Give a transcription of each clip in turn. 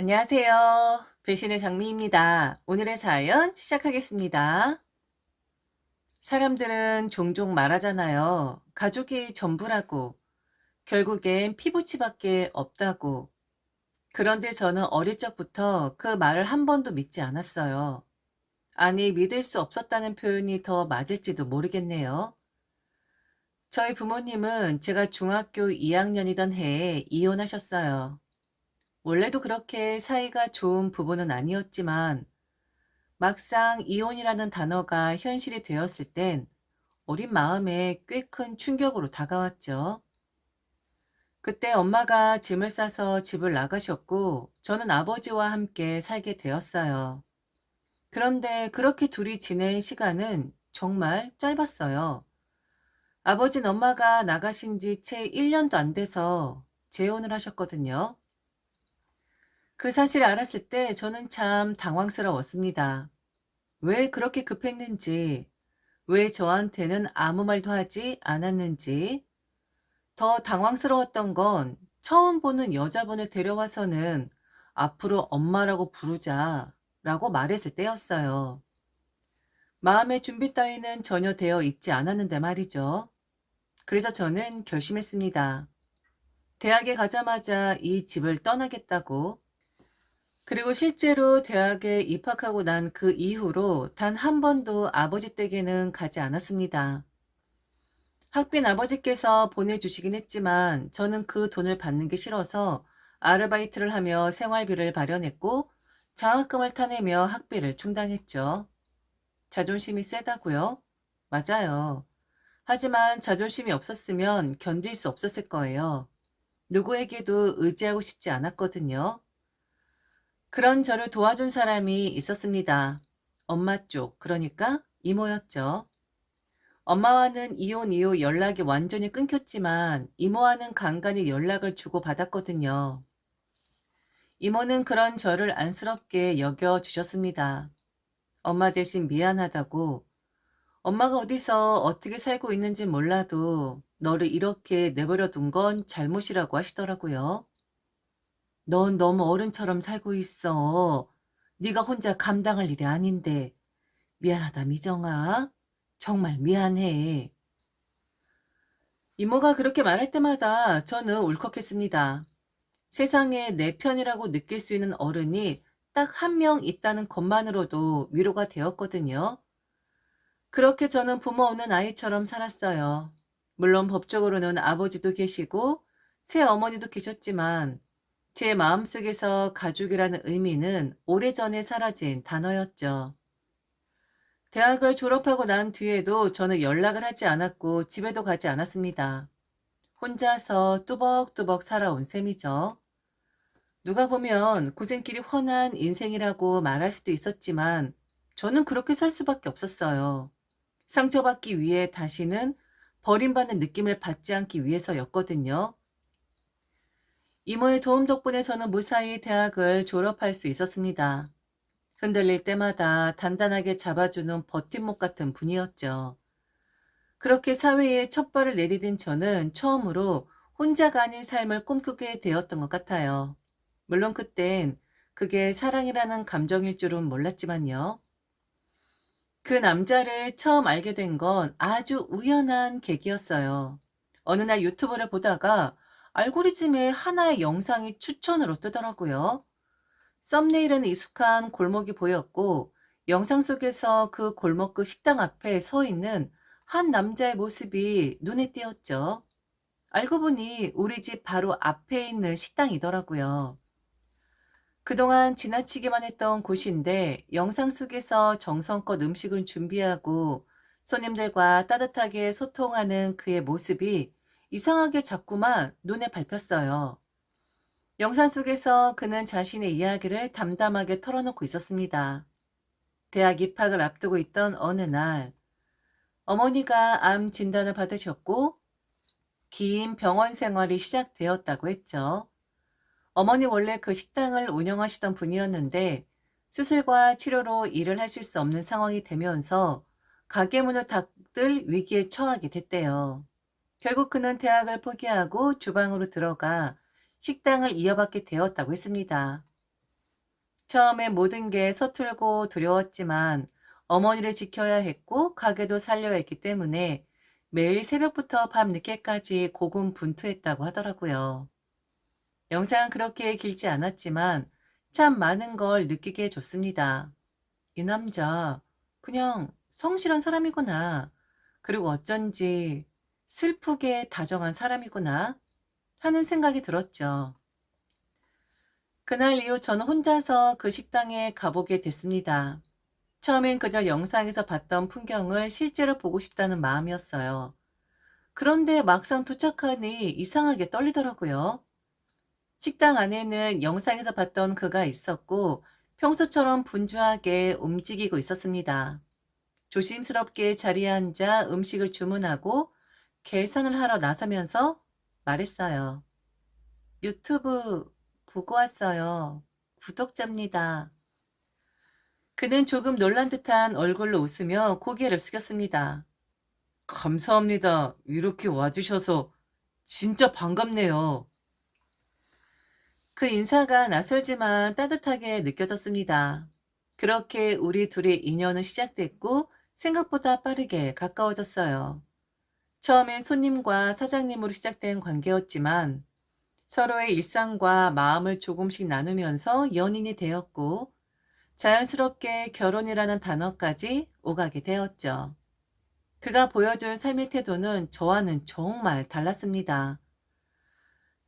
안녕하세요. 배신의 장미입니다. 오늘의 사연 시작하겠습니다. 사람들은 종종 말하잖아요. 가족이 전부라고. 결국엔 피부치밖에 없다고. 그런데 저는 어릴 적부터 그 말을 한 번도 믿지 않았어요. 아니, 믿을 수 없었다는 표현이 더 맞을지도 모르겠네요. 저희 부모님은 제가 중학교 2학년이던 해에 이혼하셨어요. 원래도 그렇게 사이가 좋은 부부는 아니었지만 막상 이혼이라는 단어가 현실이 되었을 땐 어린 마음에 꽤 큰 충격으로 다가왔죠. 그때 엄마가 짐을 싸서 집을 나가셨고 저는 아버지와 함께 살게 되었어요. 그런데 그렇게 둘이 지낸 시간은 정말 짧았어요. 아버진 엄마가 나가신 지 채 1년도 안 돼서 재혼을 하셨거든요. 그 사실을 알았을 때 저는 참 당황스러웠습니다. 왜 그렇게 급했는지, 왜 저한테는 아무 말도 하지 않았는지, 더 당황스러웠던 건 처음 보는 여자분을 데려와서는 앞으로 엄마라고 부르자 라고 말했을 때였어요. 마음의 준비 따위는 전혀 되어 있지 않았는데 말이죠. 그래서 저는 결심했습니다. 대학에 가자마자 이 집을 떠나겠다고 그리고 실제로 대학에 입학하고 난 그 이후로 단 한 번도 아버지 댁에는 가지 않았습니다. 학비는 아버지께서 보내주시긴 했지만 저는 그 돈을 받는 게 싫어서 아르바이트를 하며 생활비를 마련했고 장학금을 타내며 학비를 충당했죠. 자존심이 세다고요? 맞아요. 하지만 자존심이 없었으면 견딜 수 없었을 거예요. 누구에게도 의지하고 싶지 않았거든요. 그런 저를 도와준 사람이 있었습니다. 엄마 쪽, 그러니까 이모였죠. 엄마와는 이혼 이후 연락이 완전히 끊겼지만 이모와는 간간히 연락을 주고받았거든요. 이모는 그런 저를 안쓰럽게 여겨주셨습니다. 엄마 대신 미안하다고 엄마가 어디서 어떻게 살고 있는지 몰라도 너를 이렇게 내버려 둔 건 잘못이라고 하시더라고요. 넌 너무 어른처럼 살고 있어. 네가 혼자 감당할 일이 아닌데. 미안하다, 미정아. 정말 미안해. 이모가 그렇게 말할 때마다 저는 울컥했습니다. 세상에 내 편이라고 느낄 수 있는 어른이 딱 한 명 있다는 것만으로도 위로가 되었거든요. 그렇게 저는 부모 없는 아이처럼 살았어요. 물론 법적으로는 아버지도 계시고 새 어머니도 계셨지만 제 마음속에서 가족이라는 의미는 오래전에 사라진 단어였죠. 대학을 졸업하고 난 뒤에도 저는 연락을 하지 않았고 집에도 가지 않았습니다. 혼자서 뚜벅뚜벅 살아온 셈이죠. 누가 보면 고생길이 훤한 인생이라고 말할 수도 있었지만 저는 그렇게 살 수밖에 없었어요. 상처받기 위해 다시는 버림받는 느낌을 받지 않기 위해서였거든요. 이모의 도움 덕분에 저는 무사히 대학을 졸업할 수 있었습니다. 흔들릴 때마다 단단하게 잡아주는 버팀목 같은 분이었죠. 그렇게 사회에 첫 발을 내디딘 저는 처음으로 혼자가 아닌 삶을 꿈꾸게 되었던 것 같아요. 물론 그땐 그게 사랑이라는 감정일 줄은 몰랐지만요. 그 남자를 처음 알게 된 건 아주 우연한 계기였어요. 어느 날 유튜브를 보다가 알고리즘에 하나의 영상이 추천으로 뜨더라고요. 썸네일에는 익숙한 골목이 보였고 영상 속에서 그 골목 그 식당 앞에 서 있는 한 남자의 모습이 눈에 띄었죠. 알고 보니 우리 집 바로 앞에 있는 식당이더라고요. 그동안 지나치기만 했던 곳인데 영상 속에서 정성껏 음식을 준비하고 손님들과 따뜻하게 소통하는 그의 모습이 이상하게 자꾸만 눈에 밟혔어요. 영상 속에서 그는 자신의 이야기를 담담하게 털어놓고 있었습니다. 대학 입학을 앞두고 있던 어느 날, 어머니가 암 진단을 받으셨고, 긴 병원 생활이 시작되었다고 했죠. 어머니 원래 그 식당을 운영하시던 분이었는데, 수술과 치료로 일을 하실 수 없는 상황이 되면서 가게 문을 닫을 위기에 처하게 됐대요. 결국 그는 대학을 포기하고 주방으로 들어가 식당을 이어받게 되었다고 했습니다. 처음엔 모든 게 서툴고 두려웠지만 어머니를 지켜야 했고 가게도 살려야 했기 때문에 매일 새벽부터 밤 늦게까지 고군분투했다고 하더라고요. 영상은 그렇게 길지 않았지만 참 많은 걸 느끼게 해줬습니다. 이 남자 그냥 성실한 사람이구나. 그리고 어쩐지 슬프게 다정한 사람이구나 하는 생각이 들었죠. 그날 이후 저는 혼자서 그 식당에 가보게 됐습니다. 처음엔 그저 영상에서 봤던 풍경을 실제로 보고 싶다는 마음이었어요. 그런데 막상 도착하니 이상하게 떨리더라고요. 식당 안에는 영상에서 봤던 그가 있었고 평소처럼 분주하게 움직이고 있었습니다. 조심스럽게 자리에 앉아 음식을 주문하고 계산을 하러 나서면서 말했어요. 유튜브 보고 왔어요. 구독자입니다. 그는 조금 놀란 듯한 얼굴로 웃으며 고개를 숙였습니다. 감사합니다. 이렇게 와주셔서 진짜 반갑네요. 그 인사가 낯설지만 따뜻하게 느껴졌습니다. 그렇게 우리 둘의 인연은 시작됐고 생각보다 빠르게 가까워졌어요. 처음엔 손님과 사장님으로 시작된 관계였지만 서로의 일상과 마음을 조금씩 나누면서 연인이 되었고 자연스럽게 결혼이라는 단어까지 오가게 되었죠. 그가 보여준 삶의 태도는 저와는 정말 달랐습니다.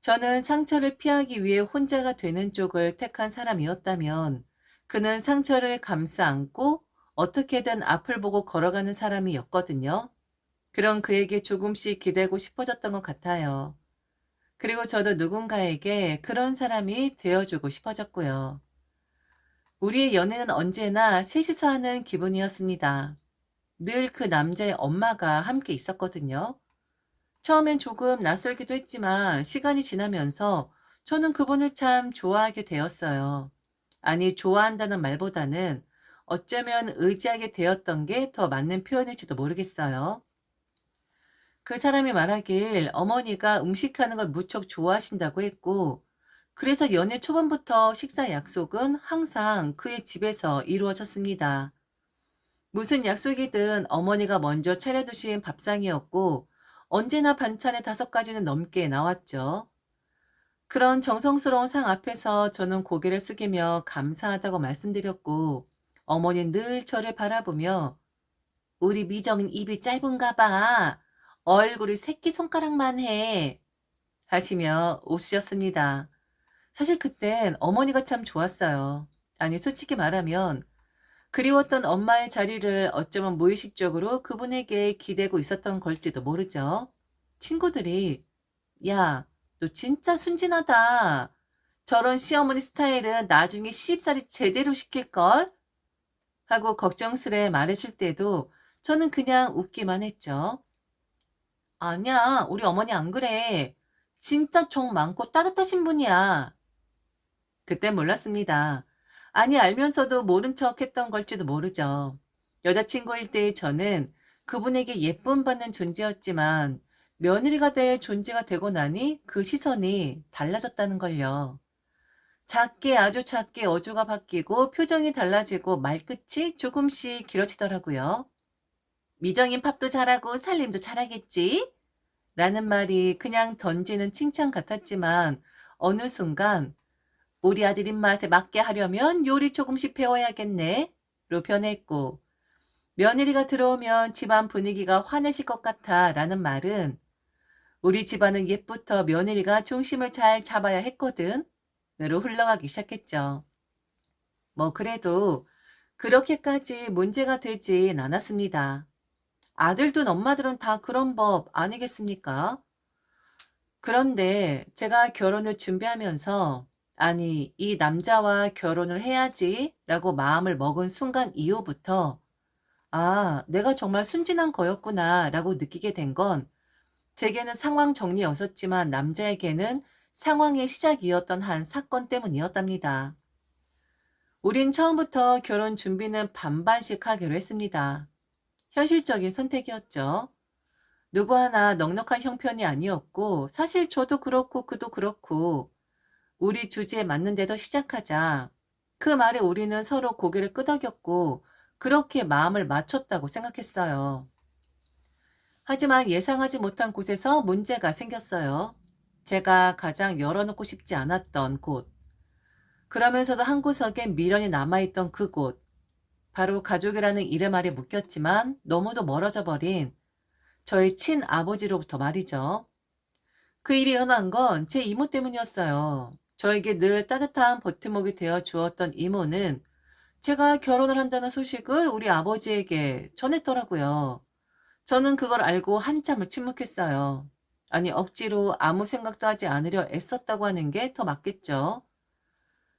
저는 상처를 피하기 위해 혼자가 되는 쪽을 택한 사람이었다면 그는 상처를 감싸 안고 어떻게든 앞을 보고 걸어가는 사람이었거든요. 그런 그에게 조금씩 기대고 싶어졌던 것 같아요. 그리고 저도 누군가에게 그런 사람이 되어주고 싶어졌고요. 우리의 연애는 언제나 셋이서 하는 기분이었습니다. 늘 그 남자의 엄마가 함께 있었거든요. 처음엔 조금 낯설기도 했지만 시간이 지나면서 저는 그분을 참 좋아하게 되었어요. 아니, 좋아한다는 말보다는 어쩌면 의지하게 되었던 게 더 맞는 표현일지도 모르겠어요. 그 사람이 말하길 어머니가 음식하는 걸 무척 좋아하신다고 했고, 그래서 연애 초반부터 식사 약속은 항상 그의 집에서 이루어졌습니다. 무슨 약속이든 어머니가 먼저 차려두신 밥상이었고, 언제나 반찬에 다섯 가지는 넘게 나왔죠. 그런 정성스러운 상 앞에서 저는 고개를 숙이며 감사하다고 말씀드렸고, 어머니는 늘 저를 바라보며, 우리 미정은 입이 짧은가 봐. 얼굴이 새끼손가락만 해. 하시며 웃으셨습니다. 사실 그땐 어머니가 참 좋았어요. 아니, 솔직히 말하면 그리웠던 엄마의 자리를 어쩌면 무의식적으로 그분에게 기대고 있었던 걸지도 모르죠. 친구들이, 야, 너 진짜 순진하다. 저런 시어머니 스타일은 나중에 시집살이 제대로 시킬걸? 하고 걱정스레 말해줄 때도 저는 그냥 웃기만 했죠. 아니야, 우리 어머니 안 그래. 진짜 정 많고 따뜻하신 분이야. 그땐 몰랐습니다. 아니, 알면서도 모른 척 했던 걸지도 모르죠. 여자친구일 때의 저는 그분에게 예쁨 받는 존재였지만 며느리가 될 존재가 되고 나니 그 시선이 달라졌다는 걸요. 작게 아주 작게 어조가 바뀌고 표정이 달라지고 말끝이 조금씩 길어지더라고요. 미정인 팝도 잘하고 살림도 잘하겠지? 라는 말이 그냥 던지는 칭찬 같았지만 어느 순간 우리 아들 입맛에 맞게 하려면 요리 조금씩 배워야겠네. 로 변했고 며느리가 들어오면 집안 분위기가 환해질 것 같아 라는 말은 우리 집안은 옛부터 며느리가 중심을 잘 잡아야 했거든. 으로 흘러가기 시작했죠. 뭐 그래도 그렇게까지 문제가 되진 않았습니다. 아들 둔 엄마들은 다 그런 법 아니겠습니까? 그런데 제가 결혼을 준비하면서 아니, 이 남자와 결혼을 해야지 라고 마음을 먹은 순간 이후부터 아, 내가 정말 순진한 거였구나 라고 느끼게 된 건 제게는 상황 정리였었지만 남자에게는 상황의 시작이었던 한 사건 때문이었답니다. 우린 처음부터 결혼 준비는 반반씩 하기로 했습니다. 현실적인 선택이었죠. 누구 하나 넉넉한 형편이 아니었고 사실 저도 그렇고 그도 그렇고 우리 주제에 맞는 데서 시작하자. 그 말에 우리는 서로 고개를 끄덕였고 그렇게 마음을 맞췄다고 생각했어요. 하지만 예상하지 못한 곳에서 문제가 생겼어요. 제가 가장 열어놓고 싶지 않았던 곳. 그러면서도 한 구석에 미련이 남아있던 그곳. 바로 가족이라는 이름 아래 묶였지만 너무도 멀어져 버린 저희 친아버지로부터 말이죠. 그 일이 일어난 건 제 이모 때문이었어요. 저에게 늘 따뜻한 버팀목이 되어 주었던 이모는 제가 결혼을 한다는 소식을 우리 아버지에게 전했더라고요. 저는 그걸 알고 한참을 침묵했어요. 아니, 억지로 아무 생각도 하지 않으려 애썼다고 하는 게 더 맞겠죠.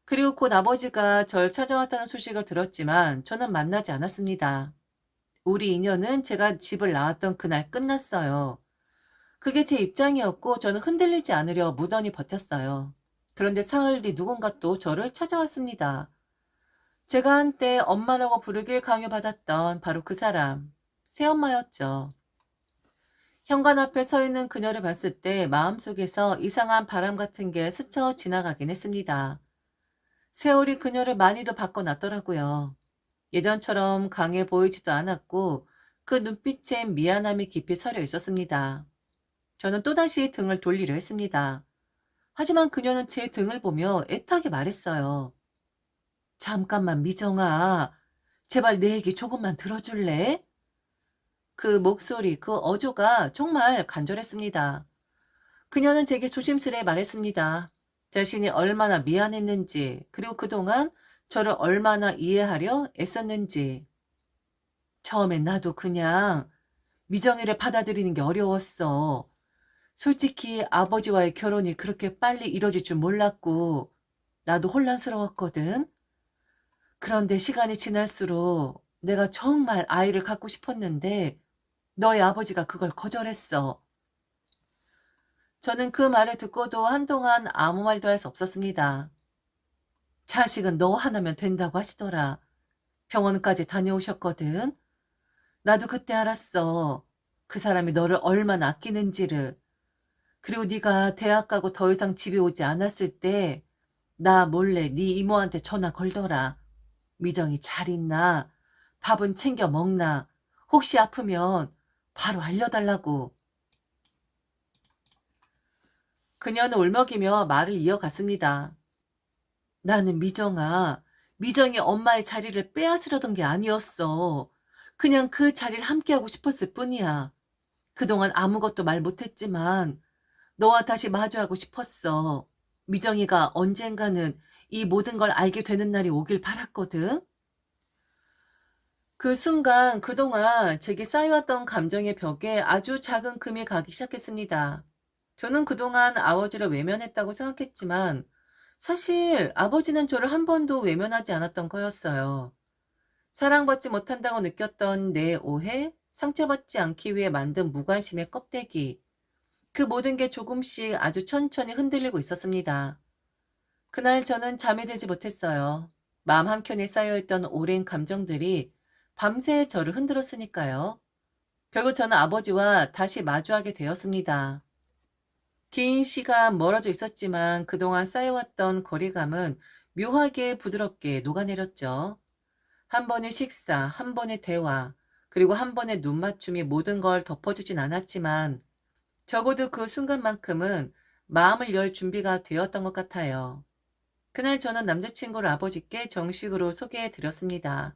그리고 곧 아버지가 절 찾아왔다는 소식을 들었지만 저는 만나지 않았습니다. 우리 인연은 제가 집을 나왔던 그날 끝났어요. 그게 제 입장이었고 저는 흔들리지 않으려 무던히 버텼어요. 그런데 사흘 뒤 누군가 또 저를 찾아왔습니다. 제가 한때 엄마라고 부르길 강요받았던 바로 그 사람, 새엄마였죠. 현관 앞에 서 있는 그녀를 봤을 때 마음속에서 이상한 바람 같은 게 스쳐 지나가긴 했습니다. 세월이 그녀를 많이도 바꿔놨더라고요. 예전처럼 강해 보이지도 않았고 그 눈빛엔 미안함이 깊이 서려 있었습니다. 저는 또다시 등을 돌리려 했습니다. 하지만 그녀는 제 등을 보며 애타게 말했어요. 잠깐만 미정아, 제발 내 얘기 조금만 들어줄래? 그 목소리, 그 어조가 정말 간절했습니다. 그녀는 제게 조심스레 말했습니다. 자신이 얼마나 미안했는지, 그리고 그동안 저를 얼마나 이해하려 애썼는지. 처음엔 나도 그냥 미정이를 받아들이는 게 어려웠어. 솔직히 아버지와의 결혼이 그렇게 빨리 이뤄질 줄 몰랐고, 나도 혼란스러웠거든. 그런데 시간이 지날수록 내가 정말 아이를 갖고 싶었는데, 너희 아버지가 그걸 거절했어. 저는 그 말을 듣고도 한동안 아무 말도 할 수 없었습니다. 자식은 너 하나면 된다고 하시더라. 병원까지 다녀오셨거든. 나도 그때 알았어. 그 사람이 너를 얼마나 아끼는지를. 그리고 네가 대학 가고 더 이상 집에 오지 않았을 때 나 몰래 네 이모한테 전화 걸더라. 미정이 잘 있나? 밥은 챙겨 먹나? 혹시 아프면 바로 알려달라고. 그녀는 울먹이며 말을 이어갔습니다. 나는 미정아, 미정이 엄마의 자리를 빼앗으려던 게 아니었어. 그냥 그 자리를 함께하고 싶었을 뿐이야. 그동안 아무것도 말 못했지만 너와 다시 마주하고 싶었어. 미정이가 언젠가는 이 모든 걸 알게 되는 날이 오길 바랐거든. 그 순간 그동안 제게 쌓여왔던 감정의 벽에 아주 작은 금이 가기 시작했습니다. 저는 그동안 아버지를 외면했다고 생각했지만 사실 아버지는 저를 한 번도 외면하지 않았던 거였어요. 사랑받지 못한다고 느꼈던 내 오해, 상처받지 않기 위해 만든 무관심의 껍데기, 그 모든 게 조금씩 아주 천천히 흔들리고 있었습니다. 그날 저는 잠이 들지 못했어요. 마음 한켠에 쌓여있던 오랜 감정들이 밤새 저를 흔들었으니까요. 결국 저는 아버지와 다시 마주하게 되었습니다. 긴 시간 멀어져 있었지만 그동안 쌓여왔던 거리감은 묘하게 부드럽게 녹아내렸죠. 한 번의 식사, 한 번의 대화, 그리고 한 번의 눈 맞춤이 모든 걸 덮어주진 않았지만 적어도 그 순간만큼은 마음을 열 준비가 되었던 것 같아요. 그날 저는 남자친구를 아버지께 정식으로 소개해 드렸습니다.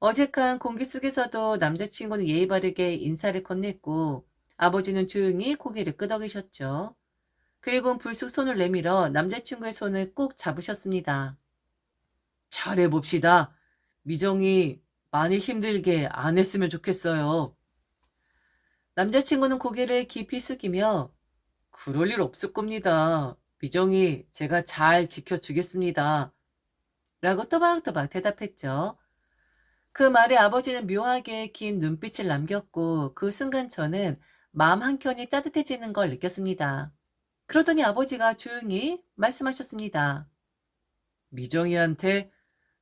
어색한 공기 속에서도 남자친구는 예의 바르게 인사를 건넸고 아버지는 조용히 고개를 끄덕이셨죠. 그리고 불쑥 손을 내밀어 남자친구의 손을 꼭 잡으셨습니다. 잘해봅시다. 미정이 많이 힘들게 안 했으면 좋겠어요. 남자친구는 고개를 깊이 숙이며 그럴 일 없을 겁니다. 미정이 제가 잘 지켜주겠습니다. 라고 또박또박 대답했죠. 그 말에 아버지는 묘하게 긴 눈빛을 남겼고 그 순간 저는 마음 한켠이 따뜻해지는 걸 느꼈습니다. 그러더니 아버지가 조용히 말씀하셨습니다. 미정이한테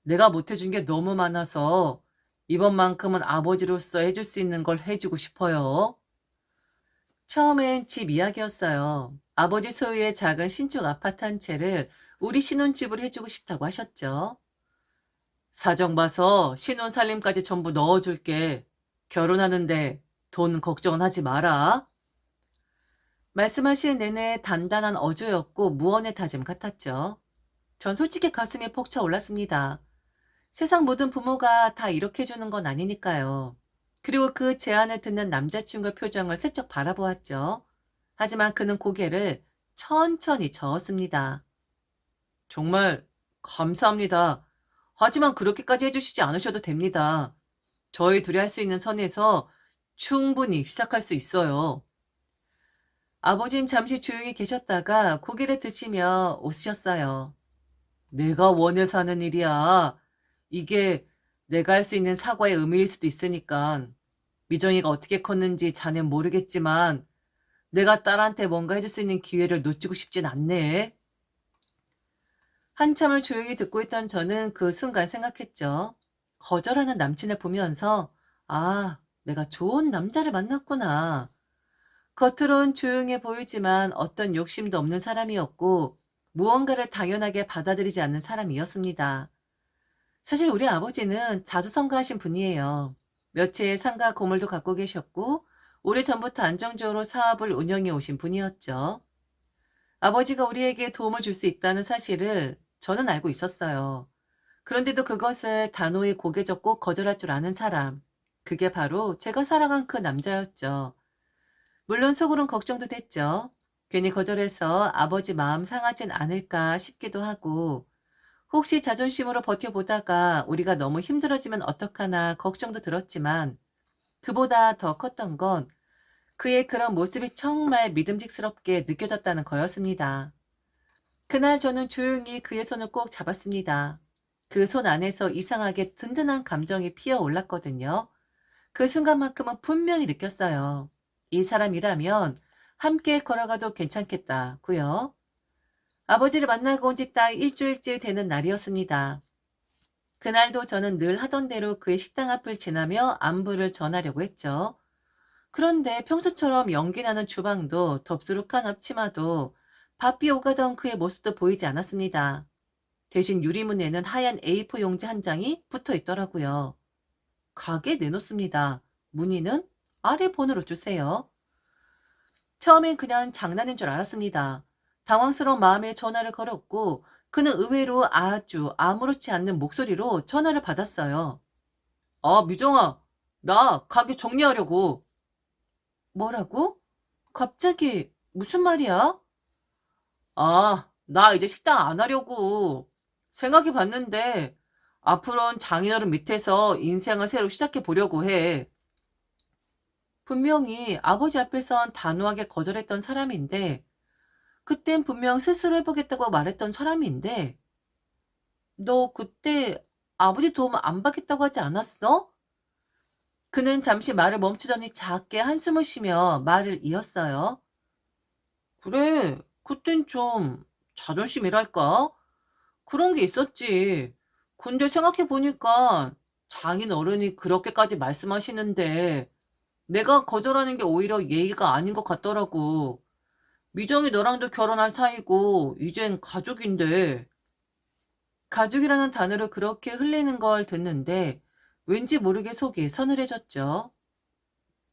내가 못해준 게 너무 많아서 이번만큼은 아버지로서 해줄 수 있는 걸 해주고 싶어요. 처음엔 집 이야기였어요. 아버지 소유의 작은 신축 아파트 한 채를 우리 신혼집을 해주고 싶다고 하셨죠. 사정 봐서 신혼 살림까지 전부 넣어줄게. 결혼하는데 돈 걱정은 하지 마라. 말씀하시는 내내 단단한 어조였고 무언의 다짐 같았죠. 전 솔직히 가슴이 벅차 올랐습니다. 세상 모든 부모가 다 이렇게 해주는 건 아니니까요. 그리고 그 제안을 듣는 남자친구의 표정을 슬쩍 바라보았죠. 하지만 그는 고개를 천천히 저었습니다. 정말 감사합니다. 하지만 그렇게까지 해주시지 않으셔도 됩니다. 저희 둘이 할 수 있는 선에서 충분히 시작할 수 있어요. 아버진 잠시 조용히 계셨다가 고개를 드시며 웃으셨어요. 내가 원해서 하는 일이야. 이게 내가 할 수 있는 사과의 의미일 수도 있으니까. 미정이가 어떻게 컸는지 자넨 모르겠지만 내가 딸한테 뭔가 해줄 수 있는 기회를 놓치고 싶진 않네. 한참을 조용히 듣고 있던 저는 그 순간 생각했죠. 거절하는 남친을 보면서 아, 내가 좋은 남자를 만났구나. 겉으론 조용해 보이지만 어떤 욕심도 없는 사람이었고 무언가를 당연하게 받아들이지 않는 사람이었습니다. 사실 우리 아버지는 자주 성가하신 분이에요. 며칠 상가 고물도 갖고 계셨고 오래전부터 안정적으로 사업을 운영해 오신 분이었죠. 아버지가 우리에게 도움을 줄 수 있다는 사실을 저는 알고 있었어요. 그런데도 그것을 단호히 고개 젓고 거절할 줄 아는 사람. 그게 바로 제가 사랑한 그 남자였죠. 물론 속으론 걱정도 됐죠. 괜히 거절해서 아버지 마음 상하진 않을까 싶기도 하고, 혹시 자존심으로 버텨보다가 우리가 너무 힘들어지면 어떡하나 걱정도 들었지만, 그보다 더 컸던 건 그의 그런 모습이 정말 믿음직스럽게 느껴졌다는 거였습니다. 그날 저는 조용히 그의 손을 꼭 잡았습니다. 그 손 안에서 이상하게 든든한 감정이 피어 올랐거든요. 그 순간만큼은 분명히 느꼈어요. 이 사람이라면 함께 걸어가도 괜찮겠다고요. 아버지를 만나고 온 지 딱 일주일째 되는 날이었습니다. 그날도 저는 늘 하던 대로 그의 식당 앞을 지나며 안부를 전하려고 했죠. 그런데 평소처럼 연기 나는 주방도 덥수룩한 앞치마도 바삐 오가던 그의 모습도 보이지 않았습니다. 대신 유리문에는 하얀 A4 용지 한 장이 붙어 있더라고요. 가게 내놓습니다. 문의는 아래 번호로 주세요. 처음엔 그냥 장난인 줄 알았습니다. 당황스러운 마음에 전화를 걸었고 그는 의외로 아주 아무렇지 않는 목소리로 전화를 받았어요. 아, 미정아, 나 가게 정리하려고. 뭐라고? 갑자기 무슨 말이야? 아, 나 이제 식당 안 하려고. 생각해 봤는데 앞으로는 장인어른 밑에서 인생을 새로 시작해 보려고 해. 분명히 아버지 앞에선 단호하게 거절했던 사람인데, 그땐 분명 스스로 해보겠다고 말했던 사람인데, 너 그때 아버지 도움 안 받겠다고 하지 않았어? 그는 잠시 말을 멈추더니 작게 한숨을 쉬며 말을 이었어요. 그래, 그땐 좀 자존심이랄까? 그런 게 있었지. 근데 생각해 보니까 장인 어른이 그렇게까지 말씀하시는데 내가 거절하는 게 오히려 예의가 아닌 것 같더라고. 미정이 너랑도 결혼할 사이고 이젠 가족인데. 가족이라는 단어를 그렇게 흘리는 걸 듣는데 왠지 모르게 속이 서늘해졌죠.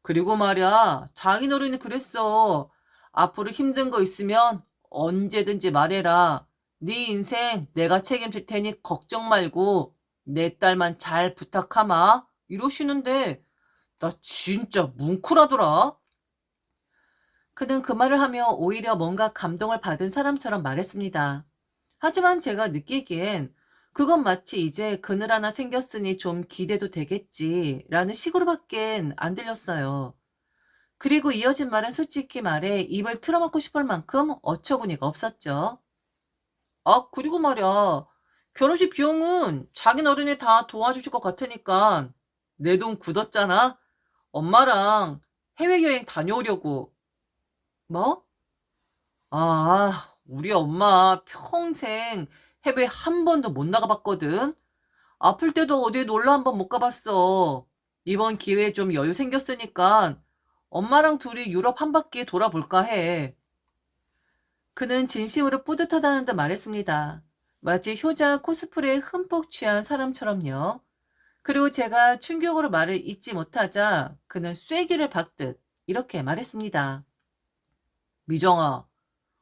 그리고 말야, 장인어른이 그랬어. 앞으로 힘든 거 있으면 언제든지 말해라. 네 인생 내가 책임질 테니 걱정 말고 내 딸만 잘 부탁하마. 이러시는데 나 진짜 뭉클하더라. 그는 그 말을 하며 오히려 뭔가 감동을 받은 사람처럼 말했습니다. 하지만 제가 느끼기엔 그건 마치 이제 그늘 하나 생겼으니 좀 기대도 되겠지 라는 식으로밖엔 안 들렸어요. 그리고 이어진 말은 솔직히 말해 입을 틀어막고 싶을 만큼 어처구니가 없었죠. 아, 그리고 말이야. 결혼식 비용은 자긴 어른이 다 도와주실 것 같으니까 내 돈 굳었잖아. 엄마랑 해외여행 다녀오려고. 뭐? 아, 우리 엄마 평생 해외 한 번도 못 나가봤거든. 아플 때도 어디 놀러 한 번 못 가봤어. 이번 기회에 좀 여유 생겼으니까 엄마랑 둘이 유럽 한 바퀴 돌아볼까 해. 그는 진심으로 뿌듯하다는 듯 말했습니다. 마치 효자 코스프레에 흠뻑 취한 사람처럼요. 그리고 제가 충격으로 말을 잇지 못하자 그는 쐐기를 박듯 이렇게 말했습니다. 미정아,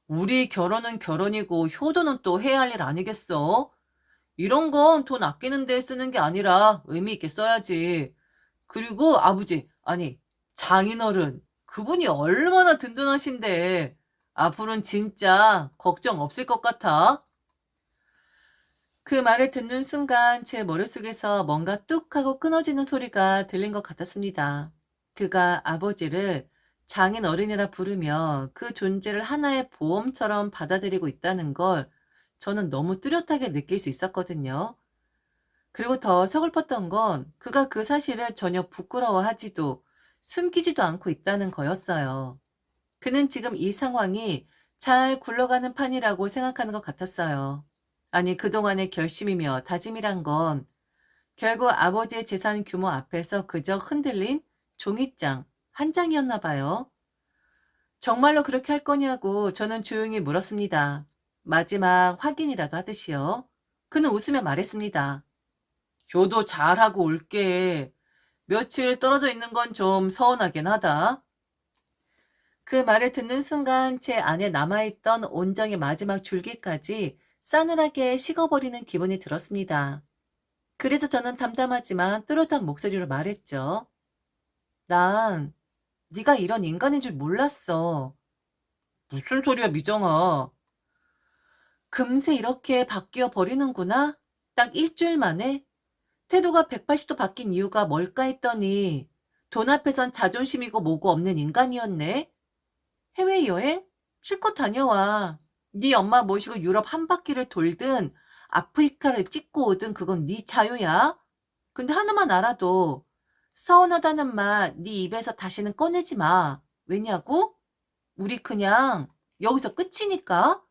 우리 결혼은 결혼이고 효도는 또 해야 할 일 아니겠어? 이런 건 돈 아끼는 데 쓰는 게 아니라 의미 있게 써야지. 그리고 아버지, 아니, 장인어른, 그분이 얼마나 든든하신데, 앞으로는 진짜 걱정 없을 것 같아. 그 말을 듣는 순간 제 머릿속에서 뭔가 뚝 하고 끊어지는 소리가 들린 것 같았습니다. 그가 아버지를 장인 어른이라 부르며 그 존재를 하나의 보험처럼 받아들이고 있다는 걸 저는 너무 뚜렷하게 느낄 수 있었거든요. 그리고 더 서글펐던 건 그가 그 사실을 전혀 부끄러워하지도 숨기지도 않고 있다는 거였어요. 그는 지금 이 상황이 잘 굴러가는 판이라고 생각하는 것 같았어요. 아니, 그동안의 결심이며 다짐이란 건 결국 아버지의 재산 규모 앞에서 그저 흔들린 종이장 한 장이었나 봐요. 정말로 그렇게 할 거냐고 저는 조용히 물었습니다. 마지막 확인이라도 하듯이요. 그는 웃으며 말했습니다. 효도 잘하고 올게. 며칠 떨어져 있는 건 좀 서운하긴 하다. 그 말을 듣는 순간 제 안에 남아있던 온정의 마지막 줄기까지 싸늘하게 식어버리는 기분이 들었습니다. 그래서 저는 담담하지만 뚜렷한 목소리로 말했죠. 난 네가 이런 인간인 줄 몰랐어. 무슨 소리야, 미정아. 금세 이렇게 바뀌어 버리는구나? 딱 일주일 만에? 태도가 180도 바뀐 이유가 뭘까 했더니 돈 앞에선 자존심이고 뭐고 없는 인간이었네. 해외여행? 실컷 다녀와. 네 엄마 모시고 유럽 한 바퀴를 돌든 아프리카를 찍고 오든 그건 네 자유야. 근데 하나만 알아도 서운하다는 말 네 입에서 다시는 꺼내지 마. 왜냐고? 우리 그냥 여기서 끝이니까.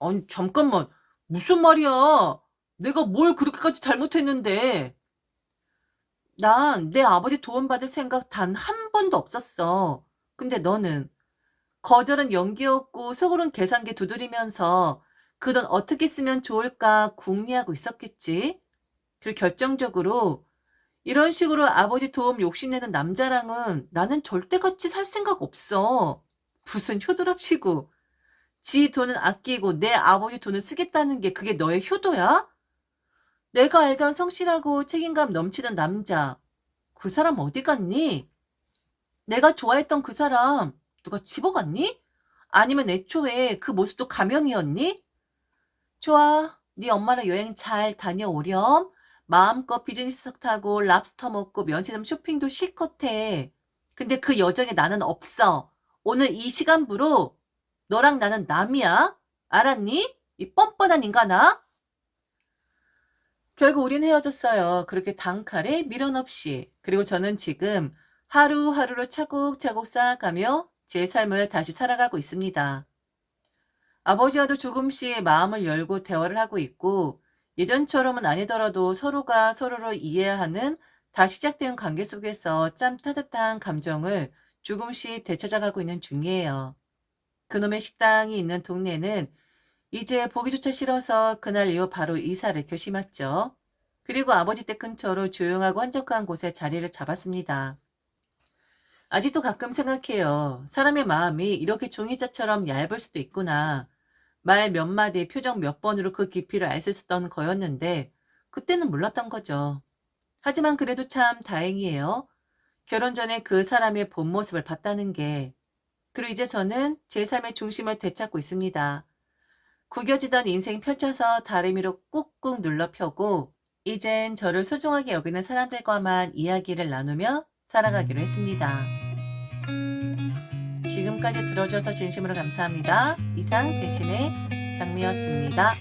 아니 잠깐만 무슨 말이야? 내가 뭘 그렇게까지 잘못했는데? 난 내 아버지 도움받을 생각 단 한 번도 없었어. 근데 너는 거절은 연기였고 속으론 계산기 두드리면서 그 돈 어떻게 쓰면 좋을까 궁리하고 있었겠지. 그리고 결정적으로 이런 식으로 아버지 도움 욕심내는 남자랑은 나는 절대 같이 살 생각 없어. 무슨 효도랍시고. 지 돈은 아끼고 내 아버지 돈을 쓰겠다는 게 그게 너의 효도야? 내가 알던 성실하고 책임감 넘치는 남자. 그 사람 어디 갔니? 내가 좋아했던 그 사람 누가 집어갔니? 아니면 애초에 그 모습도 가면이었니? 좋아. 네 엄마랑 여행 잘 다녀오렴. 마음껏 비즈니스석 타고 랍스터 먹고 면세점 쇼핑도 실컷 해. 근데 그 여정에 나는 없어. 오늘 이 시간부로 너랑 나는 남이야. 알았니? 이 뻔뻔한 인간아. 결국 우린 헤어졌어요. 그렇게 단칼에 미련 없이. 그리고 저는 지금 하루하루를 차곡차곡 쌓아가며 제 삶을 다시 살아가고 있습니다. 아버지와도 조금씩 마음을 열고 대화를 하고 있고 예전처럼은 아니더라도 서로가 서로를 이해하는 다시 시작된 관계 속에서 짬 따뜻한 감정을 조금씩 되찾아가고 있는 중이에요. 그놈의 식당이 있는 동네는 이제 보기조차 싫어서 그날 이후 바로 이사를 결심했죠. 그리고 아버지 댁 근처로 조용하고 한적한 곳에 자리를 잡았습니다. 아직도 가끔 생각해요. 사람의 마음이 이렇게 종이자처럼 얇을 수도 있구나. 말 몇 마디, 표정 몇 번으로 그 깊이를 알 수 있었던 거였는데 그때는 몰랐던 거죠. 하지만 그래도 참 다행이에요. 결혼 전에 그 사람의 본 모습을 봤다는 게. 그리고 이제 저는 제 삶의 중심을 되찾고 있습니다. 구겨지던 인생 펼쳐서 다리미로 꾹꾹 눌러 펴고 이젠 저를 소중하게 여기는 사람들과만 이야기를 나누며 살아가기로 했습니다. 지금까지 들어줘서 진심으로 감사합니다. 이상 대신의 장미였습니다.